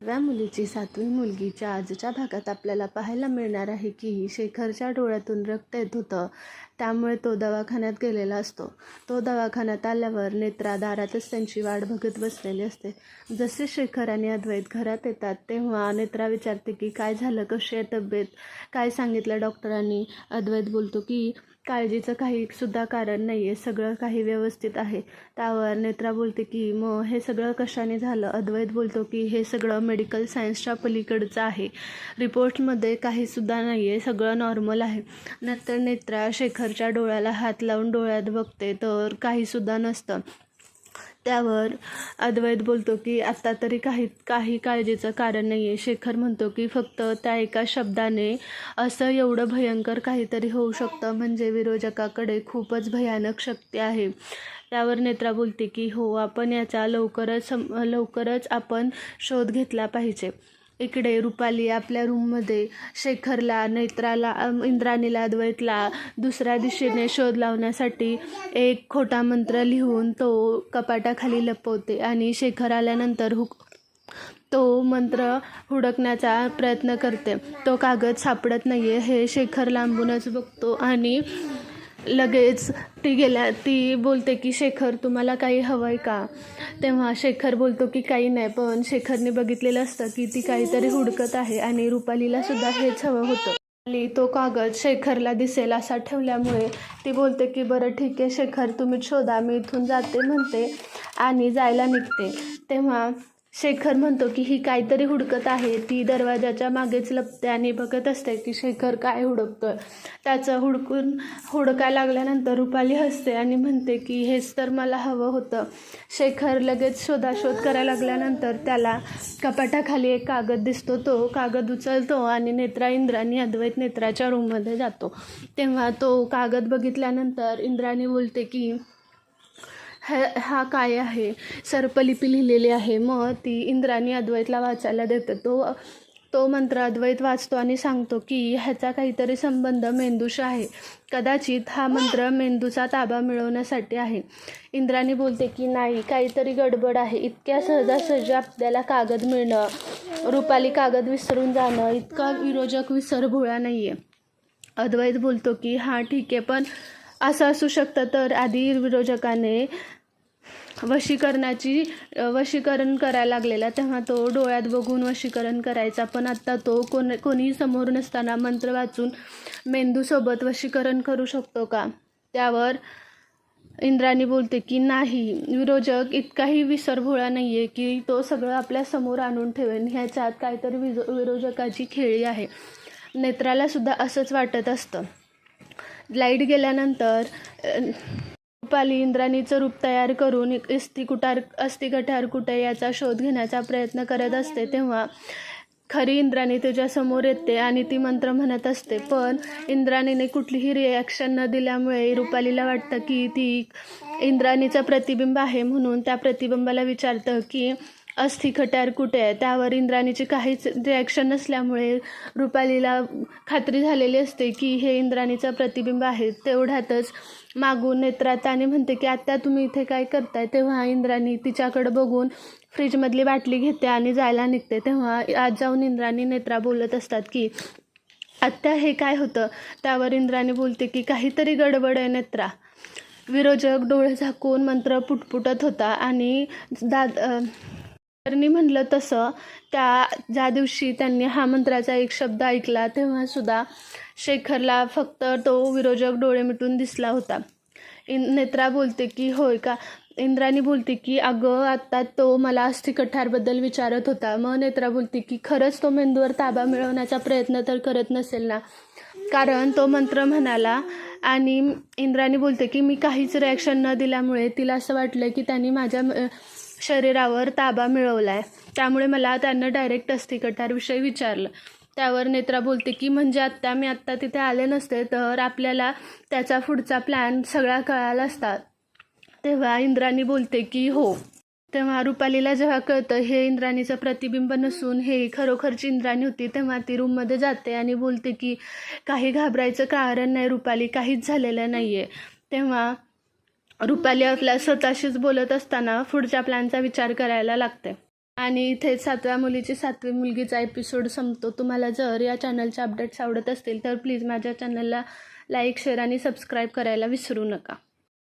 नव्या मुलीची सातवी मुलगीच्या आजच्या भागात आपल्याला पाहायला मिळणार आहे की शेखरच्या डोळ्यातून रक्त येत होतं. त्यामुळे तो दवाखान्यात गेलेला असतो. तो दवाखान्यात आल्यावर नेत्रा दारातच त्यांची वाट बघत बसलेली असते. जसे शेखर आणि अद्वैत घरात येतात तेव्हा नेत्रा विचारते की काय झालं? कशी आहे तब्येत? काय सांगितलं डॉक्टरांनी? अद्वैत बोलतो की काळजीचं काही सुद्धा कारण नाही आहे सगळं काही व्यवस्थित आहे. त्यावर नेत्रा बोलते की मग हे सगळं कशाने झालं? अद्वैत बोलतो की हे सगळं मेडिकल सायन्सच्या पलीकडचं आहे. रिपोर्टमध्ये काहीसुद्धा नाही आहे सगळं नॉर्मल आहे. नंतर नेत्रा शेखर समोरच्या डोळ्याला हात लावून डोळ्यात बघते तर काहीसुद्धा नसतं. त्यावर अद्वैत बोलतो की आत्ता तरी काही काही काळजीचं कारण नाही आहे शेखर म्हणतो की फक्त त्या एका शब्दाने असं एवढं भयंकर काहीतरी होऊ शकतं म्हणजे विरोधकाकडे खूपच भयानक शक्ती आहे. त्यावर नेत्रा बोलते की हो आपण याचा लवकरच सम लवकरच आपण शोध घेतला पाहिजे. इकडे रुपाली आपल्या रूममध्ये शेखरला नेत्राला इंद्राणीला द्वैतला दुसऱ्या दिशेने शोध लावण्यासाठी एक खोटा मंत्र लिहून तो कपाटाखाली लपवते आणि शेखर आल्यानंतर हुक तो मंत्र हुडकण्याचा प्रयत्न करते. तो कागद सापडत नाही आहे हे शेखर लांबूनच बघतो आणि लगेच ती गेल्या ती बोलते की शेखर तुम्हाला काही हवं आहे का? तेव्हा शेखर बोलतो की काही नाही पण शेखरने बघितलेलं असतं की ती काहीतरी हुडकत आहे आणि रुपालीला सुद्धा हेच हवं होतं. आणि तो कागद शेखरला दिसेल असा ठेवल्यामुळे ती बोलते की बरं ठीक आहे शेखर तुम्ही शोधा मी इथून जाते म्हणते आणि जायला निघते. तेव्हा शेखर म्हणतो की ही काहीतरी हुडकत आहे. ती दरवाजाच्या मागेच लपते आणि बघत असते की शेखर काय हुडकतोय. त्याचं हुडकून हुडकाय लागल्यानंतर रुपाली हसते आणि म्हणते की हेच तर मला हवं होतं. शेखर लगेच शोधाशोध करायला लागल्यानंतर त्याला कपाटाखाली एक कागद दिसतो. तो कागद उचलतो आणि नेत्रा इंद्राणी अद्वैत नेत्राच्या रूममध्ये जातो. तेव्हा तो कागद बघितल्यानंतर इंद्राणी बोलते की ह हा काय आहे? सर्पलिपी लिहिलेली आहे. मग ती इंद्राणी अद्वैतला वाचायला देते. तो तो मंत्र अद्वैत वाचतो आणि सांगतो की ह्याचा काहीतरी संबंध मेंदूशी आहे. कदाचित हा मंत्र मेंदूचा ताबा मिळवण्यासाठी आहे. इंद्राणी बोलते की नाही काहीतरी गडबड आहे. इतक्या सहजासहजी आपल्याला कागद मिळणं रुपाली कागद विसरून जाणं इतका विरोजक विसरभोळा नाही आहे अद्वैत बोलतो की हां ठीक आहे पण असं असू शकतं तर आधी विरोधकाने वशीकरणाची वशीकरण करायला लागलेला. तेव्हा तो डोळ्यात बघून वशीकरण करायचा. पण आत्ता तो कोण कोणी समोर नसताना मंत्र वाचून मेंदूसोबत वशीकरण करू शकतो का? त्यावर इंद्राणी बोलते की नाही विरोधक इतकाही विसरभोळा नाही आहे की तो सगळं आपल्यासमोर आणून ठेवेन. ह्याच्यात काहीतरी विजो विरोधकाची खेळी आहे. नेत्राला सुद्धा असंच वाटत असतं. लाइट गेल्यानंतर रुपाली इंद्राणीचं रूप तयार करून इस्तिकुटार कुटार अस्थिकटार कुठे याचा शोध घेण्याचा प्रयत्न करत असते तेव्हा खरी इंद्राणी तुझ्यासमोर येते आणि ती मंत्र म्हणत असते. पण इंद्राणीने कुठलीही रिॲक्शन न दिल्यामुळे रुपालीला वाटतं की ती इंद्राणीचं प्रतिबिंब आहे म्हणून त्या प्रतिबिंबाला विचारतं की अस्थि खट्यार कुठे आहे? त्यावर इंद्राणीची काहीच रिॲक्शन नसल्यामुळे रुपालीला खात्री झालेली असते की हे इंद्राणीचं प्रतिबिंब आहे. तेवढ्यातच मागून नेत्राताने म्हणते की आत्ता तुम्ही इथे काय करताय? तेव्हा इंद्राणी तिच्याकडं बघून फ्रीजमधली बाटली घेते आणि जायला निघते. तेव्हा आज जाऊन इंद्राणी नेत्रा बोलत असतात की आत्ता हे काय होतं? त्यावर इंद्राणी बोलते की काहीतरी गडबड आहे नेत्रा. विरोधक डोळे झाकून मंत्र पुटपुटत होता आणि दाद अ, म्हणलं तसं. त्या ज्या दिवशी त्यांनी हा मंत्राचा एक शब्द ऐकला तेव्हासुद्धा शेखरला फक्त तो विरोधक डोळे मिटून दिसला होता. इन नेत्रा बोलते की होय का? इंद्राणी बोलते की अगं आत्ता तो मला अस्थिकठारबद्दल विचारत होता. मग नेत्रा बोलते की खरंच तो मेंदूवर ताबा मिळवण्याचा प्रयत्न तर करत नसेल ना? कारण तो मंत्र म्हणाला आणि इंद्राणी बोलते की मी काहीच रिॲक्शन न दिल्यामुळे तिला असं वाटलं की त्यांनी माझ्या शरीरावर ताबा मिळवला आहे त्यामुळे मला त्यांना डायरेक्ट अस्थिकटारविषयी विचारलं. त्यावर नेत्रा बोलते की म्हणजे आत्ता मी आत्ता तिथे आले नसते तर आपल्याला त्याचा पुढचा प्लॅन सगळा कळाला असता. तेव्हा इंद्राणी बोलते की हो. तेव्हा रुपालीला जेव्हा कळतं हे इंद्राणीचं प्रतिबिंब नसून हे खरोखरची इंद्राणी होती तेव्हा ती रूममध्ये जाते आणि बोलते की काही घाबरायचं कारण नाही रुपाली काहीच झालेलं नाही आहे तेव्हा रुपाली आपल्या स्वतःशीच बोलत असताना पुढच्या प्लॅनचा विचार करायला लागते. आणि इथे सातव्या मुलीची सातवी मुलगीचा एपिसोड संपतो. तुम्हाला जर या चॅनलचे अपडेट्स आवडत असतील तर प्लीज माझ्या चॅनलला लाईक शेअर आणि सबस्क्राईब करायला विसरू नका.